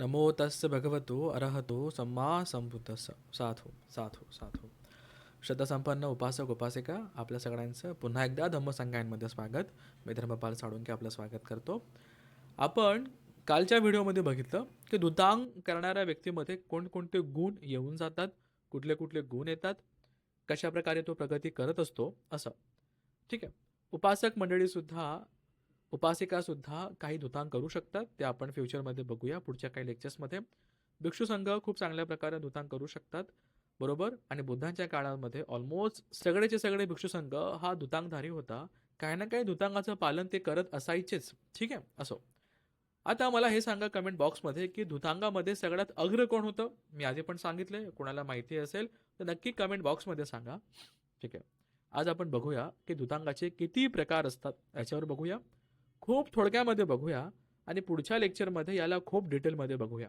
नमो तस्य भगवतो अरहतो सम्मा संबुतस साथ हो साथ हो साथ हो श्रद्धासंपन्न उपासक उपासिका आपल्या सगळ्यांचं पुन्हा एकदा धम्मसंघांमध्ये स्वागत. मी धर्मपाल साळुंके आपलं स्वागत करतो. आपण कालच्या व्हिडिओमध्ये बघितलं की दुतांग करणाऱ्या व्यक्तीमध्ये कोणकोणते गुण येऊन जातात कुठले कुठले गुण येतात कशा प्रकारे तो प्रगती करत असतो असं. ठीक आहे. उपासक मंडळीसुद्धा उपासिकासुद्धा काही धुतांग करू शकतात ते आपण फ्युचरमध्ये बघूया पुढच्या काही लेक्चर्समध्ये भिक्षू संघ खूप चांगल्या प्रकारे धुतांग करू शकतात बरोबर? आणि बुद्धांच्या काळामध्ये ऑलमोस्ट सगळेचे सगळे भिक्षू संघ हा धुतांगधारी होता. काही ना काही धुतांगाचं पालन ते करत असायचेच ठीक आहे? असो. आता मला हे सांगा कमेंट बॉक्समध्ये की धुतांगामध्ये सगळ्यात अग्र कोण होतं? मी आधी पण सांगितले कोणाला माहिती असेल तर नक्की कमेंट बॉक्समध्ये सांगा. ठीक आहे. आज आपण बघूया की धुतांगाचे किती प्रकार असतात याच्यावर बघूया. खूप थोडक्यामध्ये बघूया आणि पुढच्या लेक्चरमध्ये याला खूप डिटेलमध्ये बघूया.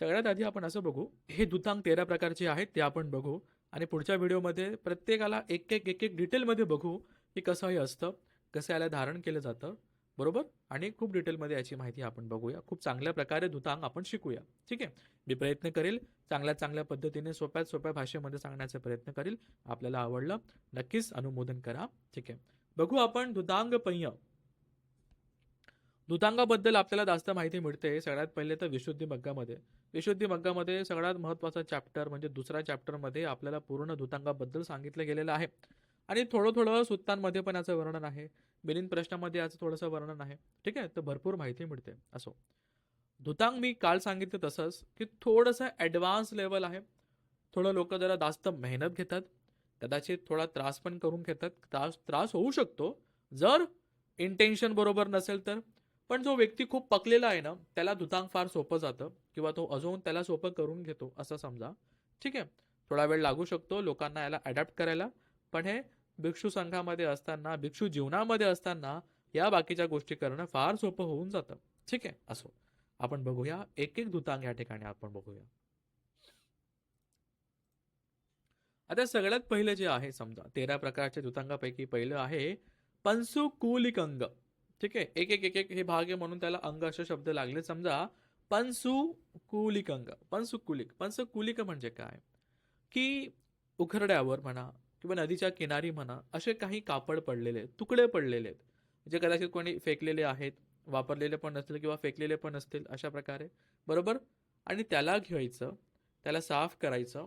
सगळ्यात आधी आपण असं बघू हे दुतांग तेरा प्रकारचे आहेत ते आपण बघू आणि पुढच्या व्हिडिओमध्ये प्रत्येकाला एक एक एक एक डिटेलमध्ये बघू की कसं हे असतं कसं याला धारण केलं जातं बरोबर? आणि खूप डिटेलमध्ये याची माहिती आपण बघूया. खूप चांगल्या प्रकारे दुतांग आपण शिकूया. ठीक आहे? मी प्रयत्न करेल चांगल्या चांगल्या पद्धतीने सोप्यात सोप्या भाषेमध्ये सांगण्याचा प्रयत्न करेल. आपल्याला आवडलं नक्कीच अनुमोदन करा. ठीक आहे? बघू आपण दुतांग पय्य. दुतांगाबद्दल आपल्याला जास्त माहिती मिळते सगळ्यात पहिले तर विशुद्धी मग्गामध्ये. विशुद्धी मग्गामध्ये सगळ्यात महत्त्वाचा चॅप्टर म्हणजे दुसऱ्या चॅप्टरमध्ये आपल्याला पूर्ण दुतांगाबद्दल सांगितलं गेलेलं आहे. आणि थोडं थोडं सुत्तांमध्ये पण याचं वर्णन आहे. मिलिंद प्रश्नामध्ये याचं थोडंसं वर्णन आहे. ठीक आहे? तर भरपूर माहिती मिळते असो. धुतांग मी काल सांगितलं तसंच की थोडंसं ॲडव्हान्स लेवल आहे. थोडं लोक जरा जास्त मेहनत घेतात. कदाचित थोडा त्रास पण करून घेतात. त्रास त्रास होऊ शकतो. जर इंटेन्शन बरोबर नसेल तर. पण जो व्यक्ती खूप पकलेला आहे ना त्याला धुतांग फार सोपं जातं किंवा तो अजून त्याला सोपं करून घेतो असं समजा. ठीक आहे? थोडा वेळ लागू शकतो लोकांना याला अडॅप्ट करायला. पण हे भिक्षू संघामध्ये असताना भिक्षू जीवनामध्ये असताना या बाकीच्या गोष्टी करणं फार सोपं होऊन जातं. ठीक आहे? असो. आपण बघूया. एक एक धुतांग या ठिकाणी आपण बघूया. आता सगळ्यात पहिलं जे आहे समजा तेरा प्रकारच्या धुतांगापैकी पहिलं आहे पंसुकुलिकंग. ठीक आहे. एक एक एक एक हे भाग आहे म्हणून त्याला अंग असे शब्द लागले. समजा पंसुकुलिक अंग पंसुकुलिक पंसकुलिक म्हणजे काय? की उखरड्यावर म्हणा किंवा नदीच्या किनारी म्हणा असे काही कापड पडलेले आहेत तुकडे पडलेले आहेत जे कदाचित कोणी फेकलेले आहेत वापरलेले पण नसतील किंवा फेकलेले पण असतील अशा प्रकारे. बरोबर? आणि त्याला घ्यायचं त्याला साफ करायचं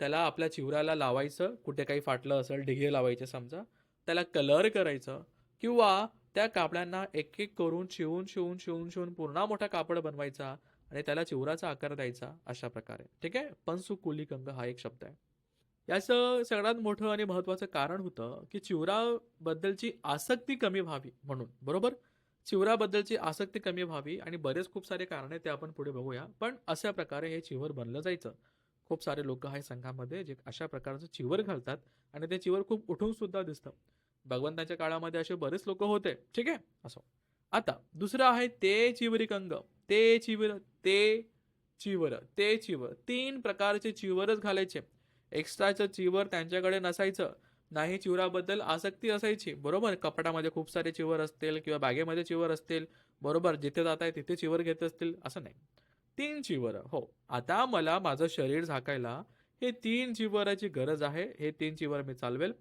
त्याला आपल्या चिवराला लावायचं कुठे काही फाटलं असेल ढिगे लावायचे समजा त्याला कलर करायचं किंवा त्या कापडांना एक एक करून शिवून शिवून शिवून शिवून पूर्ण मोठा कापड बनवायचा आणि त्याला चिवराचा आकार द्यायचा अशा प्रकारे. ठीक आहे? पंसुकुलिक कंग हा एक शब्द आहे. याचं सगळ्यात मोठं आणि महत्वाचं कारण होतं की चिवराबद्दलची आसक्ती कमी व्हावी म्हणून. बरोबर? चिवराबद्दलची आसक्ती कमी व्हावी आणि बरेच खूप सारे कारण आहे ते आपण पुढे बघूया. पण अशा प्रकारे हे चिवर बनलं जायचं. खूप सारे लोक आहे संघामध्ये जे अशा प्रकारचं चिवर घालतात आणि ते चिवर खूप उठून सुद्धा दिसतं. भगवंताच्या काळामध्ये असे बरेच लोक होते. ठीक आहे? असो. आता दुसरं आहे ते चिवरी कंग ते चिवर ते चिवर ते चिवर. तीन प्रकारचे चिवरच घालायचे. एक्स्ट्राचं चिवर त्यांच्याकडे नसायचं. नाही चिवराबद्दल आसक्ती असायची. बरोबर? कपाटामध्ये खूप सारे चिवर असतील किंवा बागेमध्ये चिवर असतील. बरोबर? जिथे जात आहे तिथे चिवर घेत असतील. असं नाही. तीन चिवर. हो. आता मला माझं शरीर झाकायला हे तीन चिवराची गरज आहे. हे तीन चिवर मी चालवेल.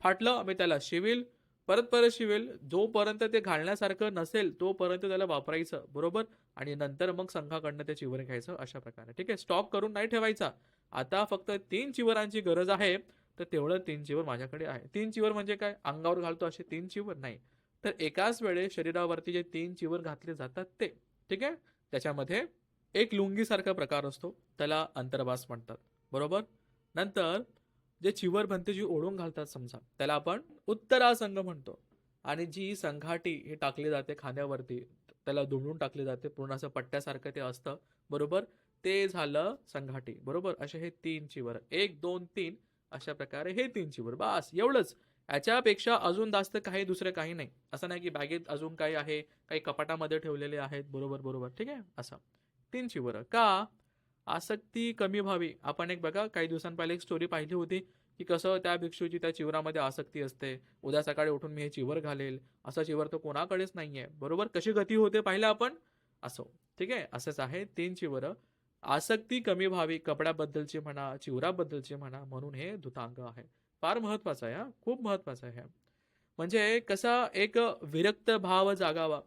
फाटलं मी त्याला शिवेल परत परत शिवेल. जोपर्यंत ते घालण्यासारखं नसेल तोपर्यंत त्याला वापरायचं बरोबर? आणि नंतर मग संघाकडनं ते चिवर घ्यायचं अशा प्रकारे. ठीक आहे? स्टॉक करून नाही ठेवायचा. आता फक्त तीन चिवरांची गरज आहे. तर तेवढं तीन चिवर माझ्याकडे आहे. तीन चिवर म्हणजे काय? अंगावर घालतो असे तीन चिवर नाही. तर एकाच वेळे शरीरावरती जे तीन चिवर घातले जातात ते. ठीक आहे? त्याच्यामध्ये एक लुंगीसारखा प्रकार असतो. त्याला अंतर्वास म्हणतात. बरोबर? नंतर जे चिवर बनते जी ओढून घालतात समजा त्याला आपण उत्तरासंघ म्हणतो. आणि जी संघाटी हे टाकली जाते खांद्यावरती त्याला दुमडून टाकली जाते पूर्ण असं पट्ट्यासारखं ते असतं. बरोबर? ते झालं संघाटी. बरोबर? असे हे तीन चिवर. एक दोन तीन अशा प्रकारे हे तीन चिवर. बस एवढंच. याच्यापेक्षा अजून जास्त काही दुसरं काही नाही. असं नाही की बॅगेत अजून काही आहे काही कपाटामध्ये ठेवलेले आहेत. बरोबर बरोबर. ठीक आहे? असं. तीन चिवर. का? आसक्ती कमी व्हावी. आपण एक बघा काही दिवसांपहिले एक स्टोरी पाहिली होती की कसं त्या भिक्षूची त्या चिवरामध्ये आसक्ती असते. उद्या सकाळी उठून मी हे चिवर घालेल. असं चिवर तर कोणाकडेच नाहीये. बरोबर? कशी गती होते पाहिलं आपण? असो. ठीक आहे? असंच आहे. तीन चिवर. आसक्ती कमी व्हावी. कपड्याबद्दलची म्हणा चिवराबद्दलची म्हणा म्हणून हे धुतांग आहे. फार महत्वाचं आहे हा. खूप महत्वाचं आहे. म्हणजे कसा एक विरक्त भाव जागावा.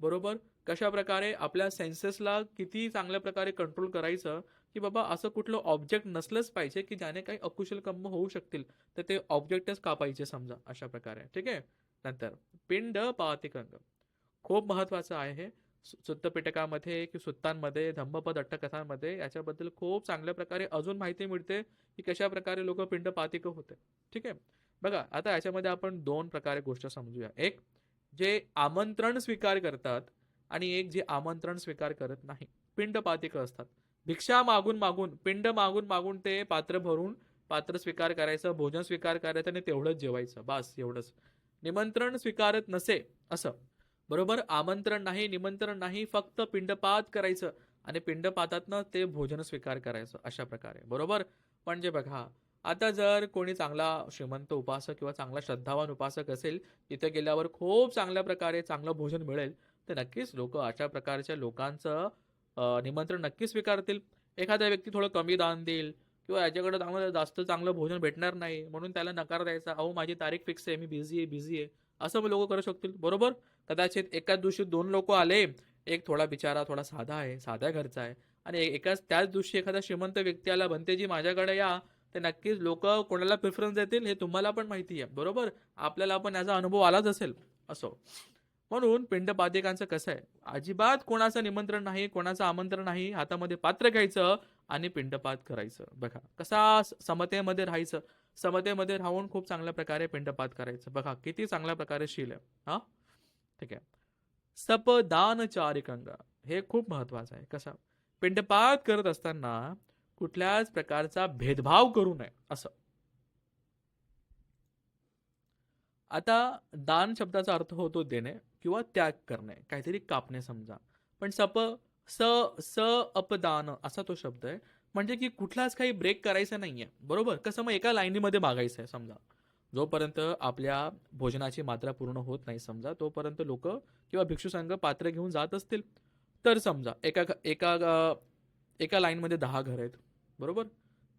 बरोबर? कशा प्रकारे आपल्या सेन्सेसला किती चांगल्या प्रकारे कंट्रोल करायचं की बाबा असं कुठलं ऑब्जेक्ट नसलंच पाहिजे की ज्याने काही अकुशल कम होऊ शकतील तर ते ऑब्जेक्टच कापायचे समजा अशा प्रकारे. ठीक आहे? नंतर पिंड पातिकंग. खूप महत्वाचं आहे. हे सुत्तपिटकामध्ये की सुत्तांमध्ये धम्मपद अट्टकथांमध्ये याच्याबद्दल खूप चांगल्या प्रकारे अजून माहिती मिळते की कशा प्रकारे लोक पिंड पातिक होते. ठीक आहे? बघा आता याच्यामध्ये आपण दोन प्रकारे गोष्ट समजूया. एक जे आमंत्रण स्वीकार करतात आणि एक जे आमंत्रण स्वीकार करत नाही. पिंड पातिक असतात. भिक्षा मागून मागून पिंड मागून मागून ते पात्र भरून पात्र स्वीकार करायचं भोजन स्वीकार करायचं आणि तेवढंच जेवायचं. बास एवढंच. निमंत्रण स्वीकारत नसे असं. बरोबर? आमंत्रण नाही निमंत्रण नाही फक्त पिंडपात करायचं आणि पिंडपातातनं ते भोजन स्वीकार करायचं अशा प्रकारे. बरोबर? म्हणजे बघा आता जर कोणी चांगला श्रीमंत उपासक किंवा चांगला श्रद्धावान उपासक असेल तिथे गेल्यावर खूप चांगल्या प्रकारे चांगलं भोजन मिळेल. तर नक्कीच लोक अशा प्रकारच्या लोकांचं निमंत्रण नक्की स्वीकारतील. एखादा व्यक्ती थोडं कमी दान देईल किंवा याच्याकडे चांगलं जास्त चांगलं भोजन भेटणार नाही म्हणून त्याला नकार द्यायचा. अहो माझी तारीख फिक्स आहे मी बिझी आहे बिझी आहे. असं लोक करू शकतील. बरोबर? कदाचित एकाच दिवशी दोन लोक आले एक थोडा बिचारा थोडा साधा आहे साध्या घरचा आहे. आणि एकाच त्याच दिवशी एखादा श्रीमंत व्यक्ती आला बनते जी माझ्याकडे या. तर नक्कीच लोक कोणाला प्रिफरन्स देतील हे तुम्हाला पण माहिती आहे. बरोबर? आपल्याला पण याचा अनुभव आलाच असेल. असो. म्हणून पिंडपातिकांचं कसं आहे? अजिबात कोणाचं निमंत्रण नाही कोणाचं आमंत्रण नाही हातामध्ये पात्र घ्यायचं आणि पिंडपात करायचं. बघा कसा समतेमध्ये राहायचं. समतेमध्ये राहून खूप चांगल्या प्रकारे पिंडपात करायचं. बघा किती चांगल्या प्रकारे शील आहे. हा? ठीक आहे. सपदान चारिकंग हे खूप महत्वाचं आहे. कसं? पिंडपात करत असताना कुठल्याच प्रकारचा भेदभाव करू नये असं. आता दान शब्दाचा अर्थ होतो देणे किंवा त्याग करणे काहीतरी कापणे समजा. पण सप स स अपदान असा तो शब्द आहे. म्हणजे की कुठलाच काही ब्रेक करायचा आहे बरोबर? कसं मग एका लाईनीमध्ये मागायचं आहे समजा. जोपर्यंत आपल्या भोजनाची मात्रा पूर्ण होत नाही समजा तोपर्यंत लोक किंवा भिक्षुसंघ पात्र घेऊन जात असतील. तर समजा एका एका एका लाईनमध्ये दहा घर आहेत. बरोबर?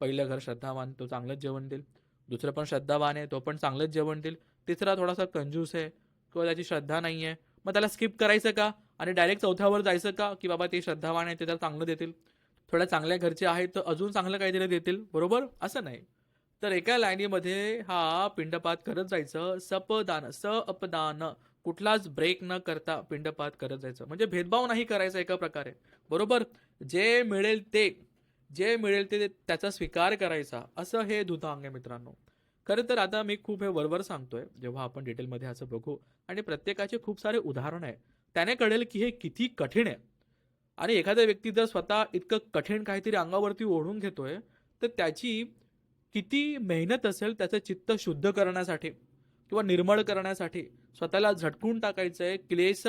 पहिलं घर श्रद्धावान तो चांगलंच जेवण देईल. दुसरं पण श्रद्धावान आहे तो पण चांगलंच जेवण देईल. तिसरा थोडासा कंजूस आहे किंवा त्याची श्रद्धा नाही आहे मग त्याला स्किप करायचं का? आणि डायरेक्ट चौथ्यावर जायचं का? की बाबा ते श्रद्धावान आहे ते त्याला चांगलं देतील? थोड्या चांगल्या घरचे आहेत तर अजून चांगलं काहीतरी देतील बरोबर? असं नाही. तर एका लाईनीमध्ये हा पिंडपात करत जायचं सपदान स अपदान कुठलाच ब्रेक न करता पिंडपात करत जायचं. म्हणजे भेदभाव नाही करायचा एका प्रकारे बरोबर? जे मिळेल ते जे मिळेल ते त्याचा स्वीकार करायचा असं हे धुतांग आहे मित्रांनो. खरं तर आता मी खूप हे वरवर सांगतोय जेव्हा आपण डिटेलमध्ये असं बघू आणि प्रत्येकाचे खूप सारे उदाहरण आहे. त्याने कळेल की हे किती कठीण आहे. आणि एखादा व्यक्ती जर स्वतः इतकं कठीण काहीतरी अंगावरती ओढून घेतोय तर त्याची किती मेहनत असेल त्याचं चित्त शुद्ध करण्यासाठी किंवा निर्मळ करण्यासाठी स्वतःला झटकून आहे क्लेश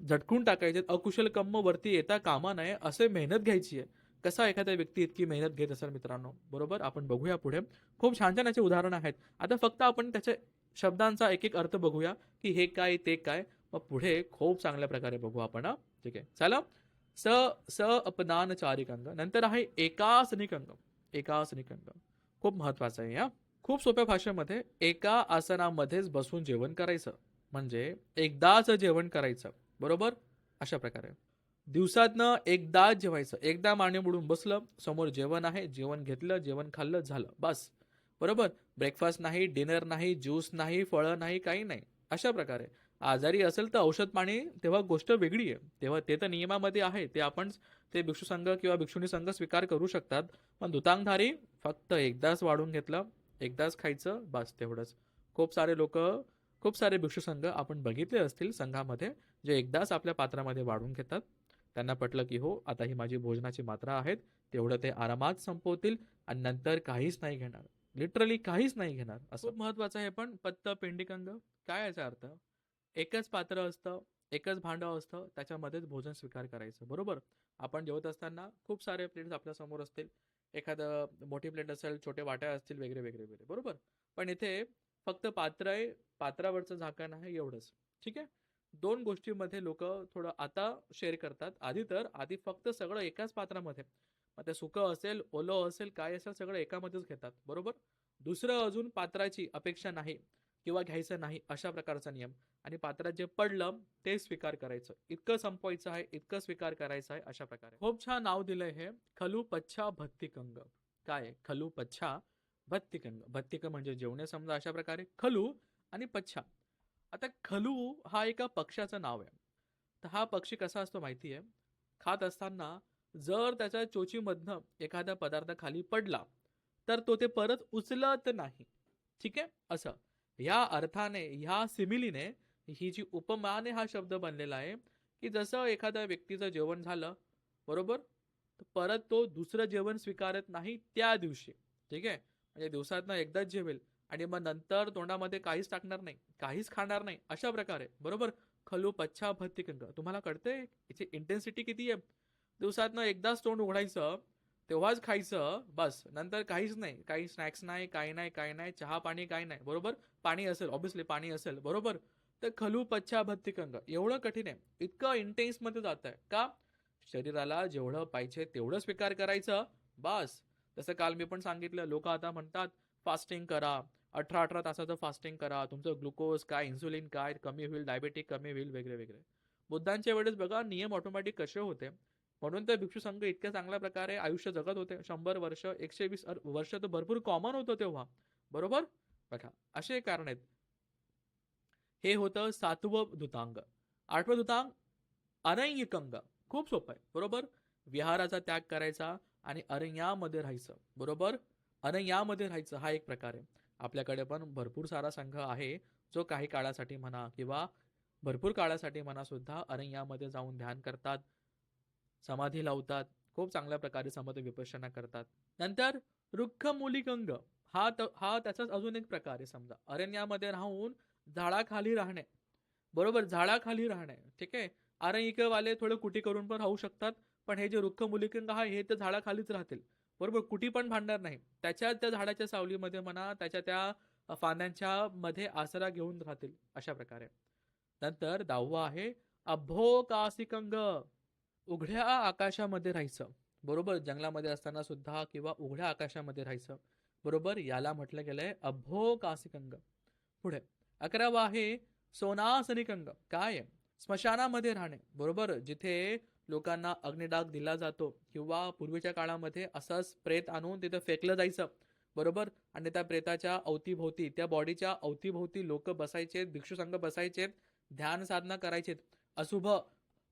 झटकून टाकायचे अकुशल कम्म वरती येता कामा नये असे मेहनत घ्यायची आहे. कसा एखादा व्यक्ती इतकी मेहनत घेत असेल मित्रांनो? बरोबर? आपण बघूया पुढे. खूप छान छान याचे उदाहरण आहेत. आता फक्त आपण त्याच्या शब्दांचा एक एक अर्थ बघूया की हे काय ते काय. मग पुढे खूप चांगल्या प्रकारे बघू आपण ठीक आहे. चला. स स अपदान चारिकंग नंतर आहे एकासनिकंग. एकासनिकंग. खूप महत्वाचं आहे या खूप सोप्या भाषेमध्ये एका आसनामध्येच बसून जेवण करायचं. म्हणजे एकदाच जेवण करायचं. बरोबर? अशा प्रकारे. दिवसातनं एकदाच जेवायचं. एकदा माने बुडून बसलं समोर जेवण आहे जेवण घेतलं जेवण खाल्लं झालं. बस. बरोबर? ब्रेकफास्ट नाही डिनर नाही ज्यूस नाही फळं नाही काही नाही. अशा प्रकारे. आजारी असेल तर औषध पाणी तेव्हा गोष्ट वेगळी आहे. तेव्हा ते तर नियमामध्ये आहे. ते आपण ते भिक्षू संघ किंवा भिक्षुणी संघ स्वीकार करू शकतात. पण दुतांगधारी फक्त एकदाच वाढून घेतलं एकदाच खायचं बस तेवढंच. खूप सारे लोक खूप सारे भिक्षू संघ आपण बघितले असतील संघामध्ये जे एकदाच आपल्या पात्रामध्ये वाढून घेतात. त्यांना पटलं की हो आता ही माझी भोजनाची मात्रा आहेत तेवढं ते आरामात संपवतील आणि नंतर काहीच नाही घेणार. लिटरली काहीच नाही घेणार असं. महत्वाचं आहे पण पत्त पेंडिकंग काय याचा अर्थ? एकच पात्र असतं एकच भांडं असतं त्याच्यामध्येच भोजन स्वीकार करायचं बरोबर? आपण जेवत असताना खूप सारे प्लेट्स आपल्यासमोर असतील. एखादं मोठी प्लेट असेल छोटे वाट्या असतील वेगळे वेगळे वेगळे बरोबर? पण इथे फक्त पात्र आहे पात्रावरचं झाकण आहे एवढंच. ठीक आहे? दोन गोष्टींमध्ये लोक थोडं आता शेअर करतात. आधी तर आधी फक्त सगळं एकाच पात्रामध्ये. मग ते सुकं असेल ओलं असेल काय असेल सगळं एकामध्येच घेतात. बरोबर? दुसरं अजून पात्राची अपेक्षा नाही किंवा घ्यायचं नाही अशा प्रकारचा नियम. आणि पात्रात जे पडलं ते स्वीकार करायचं. इतकं संपवायचं आहे इतकं स्वीकार करायचं आहे अशा प्रकारे. खूप छान नाव दिलंय हे. खलू पच्छा भत्तिकंग. काय खलू पच्छा भत्तिकंग. भत्तिक म्हणजे जेवणे समजा अशा प्रकारे. खलू आणि पच्छा. आता खलू हा एका पक्ष्याचं नाव आहे. तर हा पक्षी कसा असतो माहिती आहे? खात असताना जर त्याच्या चोचीमधनं एखादा पदार्थ खाली पडला तर तो ते परत उचलत नाही. ठीक आहे? असं. ह्या अर्थाने ह्या सिमिलीने ही जी उपमाने हा शब्द बनलेला आहे की जसं एखाद्या व्यक्तीचं जेवण झालं बरोबर? परत तो दुसरं जेवण स्वीकारत नाही त्या दिवशी. ठीक आहे? म्हणजे दिवसातनं एकदाच जेवेल. आणि मग नंतर तोंडामध्ये काहीच टाकणार नाही काहीच खाणार नाही अशा प्रकारे. बरोबर? खलू पच्छा भत्तिकंग तुम्हाला कळतंय? याची इंटेन्सिटी किती आहे? दिवसातनं एकदाच तोंड उघडायचं तेव्हाच खायचं बस. नंतर काहीच नाही. काही स्नॅक्स नाही काही नाही काही नाही. चहा पाणी काही नाही. बरोबर? पाणी असेल ऑब्विसली पाणी असेल. बरोबर? तर खलू पच्छा भत्तिकंग एवढं कठीण आहे. इतकं इंटेन्समध्ये जात आहे का? शरीराला जेवढं पाहिजे तेवढं स्वीकार करायचं. बस. तसं काल मी पण सांगितलं. लोक आता म्हणतात फास्टिंग करा. अठरा अठरा तासाचं फास्टिंग करा. तुमचं ग्लुकोज काय इन्सुलिन काय कमी होईल डायबेटिक कमी होईल वगैरे वगैरे बुद्धांच्या वेळेस बघा नियम ऑटोमॅटिक कसे होते? म्हणून तर भिक्षू संघ इतक्या चांगल्या प्रकारे आयुष्य जगत होते. शंभर वर्ष एकशे वीस वर्ष तर भरपूर कॉमन होतं तेव्हा. बरोबर? बघा असे कारण आहेत. हे होतं सातवं धुतांग आठवं धुतांग अनैयिकंग खूप सोपं आहे. बरोबर? विहाराचा त्याग करायचा आणि अरण्यामध्ये राहायचं. बरोबर? अनयामध्ये राहायचं हा एक प्रकार आहे. आपल्याकडे पण भरपूर सारा संघ आहे जो काही काळासाठी म्हणा किंवा भरपूर काळासाठी म्हणा सुद्धा अरण्यामध्ये जाऊन ध्यान करतात समाधी लावतात खूप चांगल्या प्रकारे समत विपश्यना करतात. नंतर रुक्ख मुलिगंग हा त- हा त्याचाच अजून एक प्रकार आहे समजा. अरण्यामध्ये राहून झाडाखाली राहणे बरोबर झाडाखाली राहणे ठीक आहे? आरण्यिकवाले थोडं कुटी करून पण राहू शकतात पण हे जे रुक्ख मुलिकंग आहे हे तर झाडाखालीच राहतील. बरोबर कुठे पण भांडणार नाही. त्याच्या त्या झाडाच्या सावलीमध्ये म्हणा त्याच्या त्या फांद्यांच्या मध्ये आसरा घेऊन राहतील अशा प्रकारे. नंतर दहावा आहे अभोकासिकंग उघड्या आकाशामध्ये राहायचं. बरोबर जंगलामध्ये असताना सुद्धा किंवा उघड्या आकाशामध्ये राहायचं. बरोबर याला म्हटलं गेलंय अभोकासिकंग पुढे अकरावा आहे सोनासनिकंग. काय? स्मशानामध्ये राहणे. बरोबर जिथे लोकांना अग्निडाग दिला जातो किंवा पूर्वीच्या काळामध्ये असंच प्रेत आणून तिथं फेकलं जायचं. बरोबर? आणि त्या प्रेताच्या अवतीभोवती त्या बॉडीच्या अवतीभोवती लोक बसायचे भिक्षुसंघ बसायचे ध्यान साधना करायचे अशुभ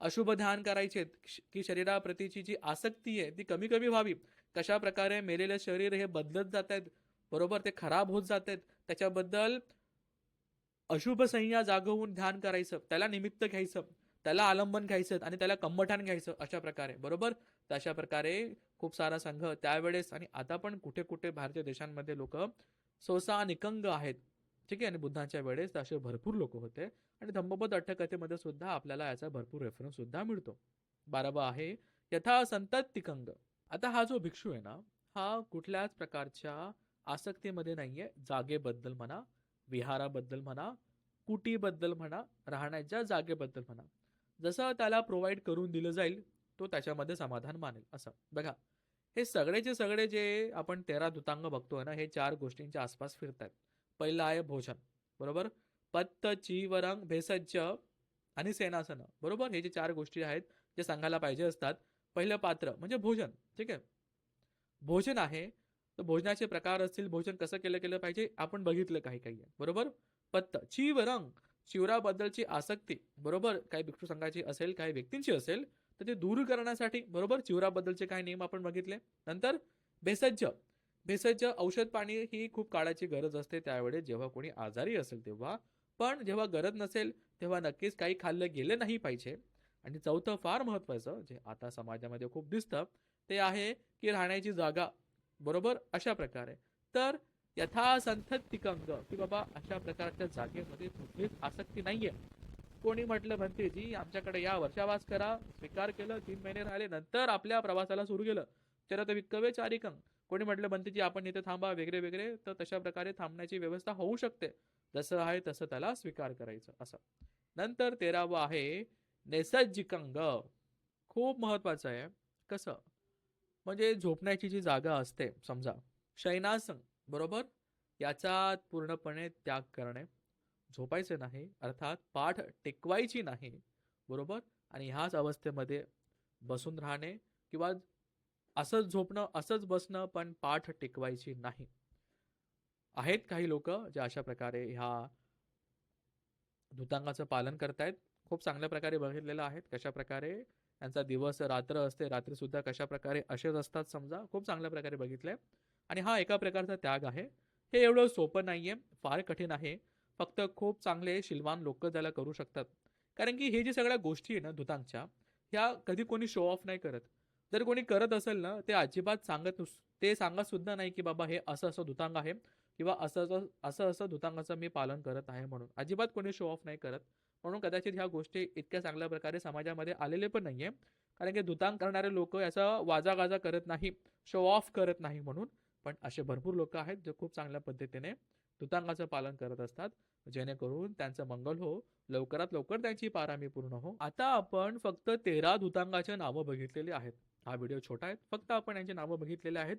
अशुभ ध्यान करायचे की शरीराप्रतीची जी आसक्ती आहे ती कमी कमी व्हावी. कशा प्रकारे मेलेलं शरीर हे बदलत जात आहेत बरोबर? ते खराब होत जात आहेत त्याच्याबद्दल अशुभ संज्ञा जागवून ध्यान करायचं. त्याला निमित्त घ्यायचं. त्याला आलंबन घ्यायचं आणि त्याला कम्मठान घ्यायचं अशा प्रकारे. बरोबर? तर अशा प्रकारे खूप सारा संघ त्यावेळेस आणि आता पण कुठे कुठे भारतीय देशांमध्ये लोक सोसा निकंग आहेत. ठीक आहे? आणि बुद्धांच्या वेळेस असे भरपूर लोक होते. आणि धम्मपद अठ्ठकथेमध्ये सुद्धा आपल्याला याचा भरपूर रेफरन्स सुद्धा मिळतो. बारावा आहे. यथा संतत तिकंग. आता हा जो भिक्षू आहे ना हा कुठल्याच प्रकारच्या आसक्तीमध्ये नाहीये. जागेबद्दल म्हणा विहाराबद्दल म्हणा कुटीबद्दल म्हणा राहण्याच्या जागेबद्दल म्हणा. जसं त्याला प्रोव्हाइड करून दिलं जाईल तो त्याच्यामध्ये समाधान मानेल असं. बघा हे सगळेचे सगळे जे आपण तेरा दुतांग बघतोय ना हे चार गोष्टींच्या आसपास फिरतात पहिलं आहे भोजन बरोबर? पत्त चिवरंग भेसज्ज आणि सेनासन बरोबर? हे जे चार गोष्टी आहेत जे सांगायला पाहिजे असतात पहिलं पात्र म्हणजे भोजन ठीक आहे? भोजन आहे तर भोजनाचे प्रकार असतील भोजन कसं केलं केलं पाहिजे? आपण बघितलं काही काही आहे बरोबर? पत्त चिवरंग शिवराबद्दलची आसक्ती बरोबर? काही भिक्षू संघाची असेल काही व्यक्तींची असेल तर ते दूर करण्यासाठी बरोबर? शिवराबद्दलचे काही नियम आपण बघितले. नंतर भेसज्ज. भेसज्ज औषध पाणी ही खूप काळाची गरज असते. त्यावेळेस जेव्हा कोणी आजारी असेल तेव्हा. पण जेव्हा गरज नसेल तेव्हा नक्कीच काही खाल्लं गेलं नाही पाहिजे. आणि चौथं फार महत्वाचं जे आता समाजामध्ये खूप दिसतं ते आहे की राहण्याची जागा बरोबर? अशा प्रकारे. तर यथा अंग की बाबा अशा प्रकारच्या जागेमध्ये कुठलीच आसक्ती नाहीये. कोणी म्हटलं म्हणते जी आमच्याकडे या वर्षावास करा. स्वीकार केलं तीन महिने राहिले नंतर आपल्या प्रवासाला सुरू केलं. तर विकवे चारिकंग कोणी म्हटलं म्हणते जी आपण इथे थांबा वेगळे वेगळे तर तशा प्रकारे थांबण्याची व्यवस्था होऊ शकते. जसं आहे तसं त्याला स्वीकार करायचं असं. नंतर तेरावं आहे नैसर्गिकंग खूप महत्वाचं आहे. कसं? म्हणजे झोपण्याची जी जागा असते समजा. शयनासन. बरोबर? याचा पूर्णपणे त्याग करणे. झोपायचे नाही अर्थात पाठ टेकवायची नाही बरोबर? आणि ह्याच अवस्थेमध्ये बसून राहणे किंवा असंच झोपणं असंच बसणं पण पाठ टेकवायची नाही. आहेत काही लोक जे अशा प्रकारे ह्या धुतांगाचं पालन करतायत. खूप चांगल्या प्रकारे बघितलेलं आहेत. कशा प्रकारे त्यांचा दिवस रात्र असते रात्री सुद्धा कशा प्रकारे असेच असतात समजा. खूप चांगल्या प्रकारे बघितलंय. आणि हा एका प्रकारचा त्याग आहे. हे एवढं सोपं नाही आहे फार कठीण आहे. फक्त खूप चांगले शिलवान लोक त्याला करू शकतात. कारण की हे जे सगळ्या गोष्टी आहे ना धुतांगच्या ह्या कधी कोणी शो ऑफ नाही करत. जर कोणी करत असेल ना ते अजिबात सांगत नुस- ते सांगत सुद्धा नाही की बाबा हे असं असं धुतांग आहे किंवा असं असं असं असं धुतांगाचं मी पालन करत आहे म्हणून. अजिबात कोणी शो ऑफ नाही करत. म्हणून कदाचित ह्या गोष्टी इतक्या चांगल्या प्रकारे समाजामध्ये आलेले पण नाही आहे कारण की धुतांग करणारे लोक याचा वाजागाजा करत नाही शो ऑफ करत नाही म्हणून. पण असे भरपूर लोक आहेत जे खूप चांगल्या पद्धतीने तुतांगाचं पालन करत असतात. जेणेकरून त्यांचं मंगल हो लवकरात लवकर त्यांची पारामी पूर्ण हो. आता आपण फक्त तेरा धुतांगाचे नावं बघितलेली आहेत. हा व्हिडिओ छोटा आहे. फक्त आपण यांची नावं बघितलेली आहेत.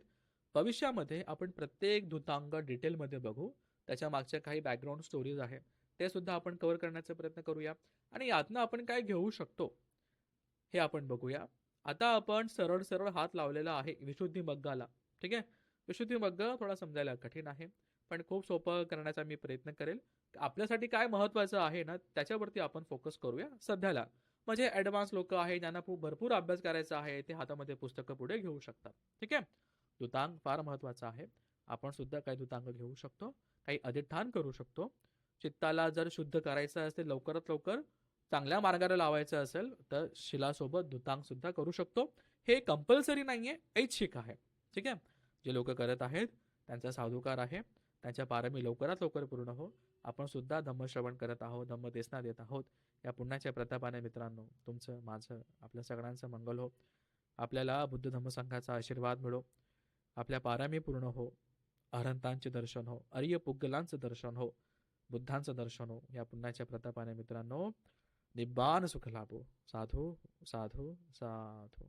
भविष्यामध्ये आपण प्रत्येक धुतांग डिटेलमध्ये बघू. त्याच्या मागच्या काही बॅकग्राऊंड स्टोरीज आहे. ते सुद्धा आपण कव्हर करण्याचा प्रयत्न करूया. आणि यातनं आपण काय घेऊ शकतो हे आपण बघूया. आता आपण सरळ सरळ हात लावलेला आहे विशुद्धी मग्गाला. ठीक आहे? विशुद्धी मग्ग थोडा समजायला कठीण आहे. पण खूप सोपं करण्याचा मी प्रयत्न करेल. आपल्यासाठी काय महत्वाचं आहे ना त्याच्यावरती आपण फोकस करूया सध्याला. म्हणजे ॲडव्हान्स लोक आहे ज्यांना खूप भरपूर अभ्यास करायचा आहे ते हातामध्ये पुस्तकं पुढे घेऊ शकतात. ठीक आहे? दुतांग फार महत्त्वाचा आहे. आपण सुद्धा काही दुतांग घेऊ शकतो काही अधिष्ठान करू शकतो. चित्ताला जर शुद्ध करायचं असेल लवकरात लवकर चांगल्या मार्गाला लावायचं असेल तर शिलासोबत दुतांग सुद्धा करू शकतो. हे कंपल्सरी नाहीये ऐच्छिक आहे. ठीक आहे? जे लोक करत आहेत त्यांचा साधुकार आहे. त्यांच्या पारमी लवकरात लवकर पूर्ण हो. आपण सुद्धा धम्मश्रवण करत आहोत धम्म देशना देत आहोत. या पुण्याच्या प्रतापाने मित्रांनो तुमचं माझं आपल्या सगळ्यांचं मंगल हो. आपल्याला बुद्ध धम्मसंघाचा आशीर्वाद मिळो. आपल्या पारामी पूर्ण हो. अहंतांचे दर्शन हो. अर्य पुग्गलांचं दर्शन हो. बुद्धांचं दर्शन हो. या पुण्याच्या प्रतापाने मित्रांनो निब्बान सुख लाभो. साधू साधू साधू.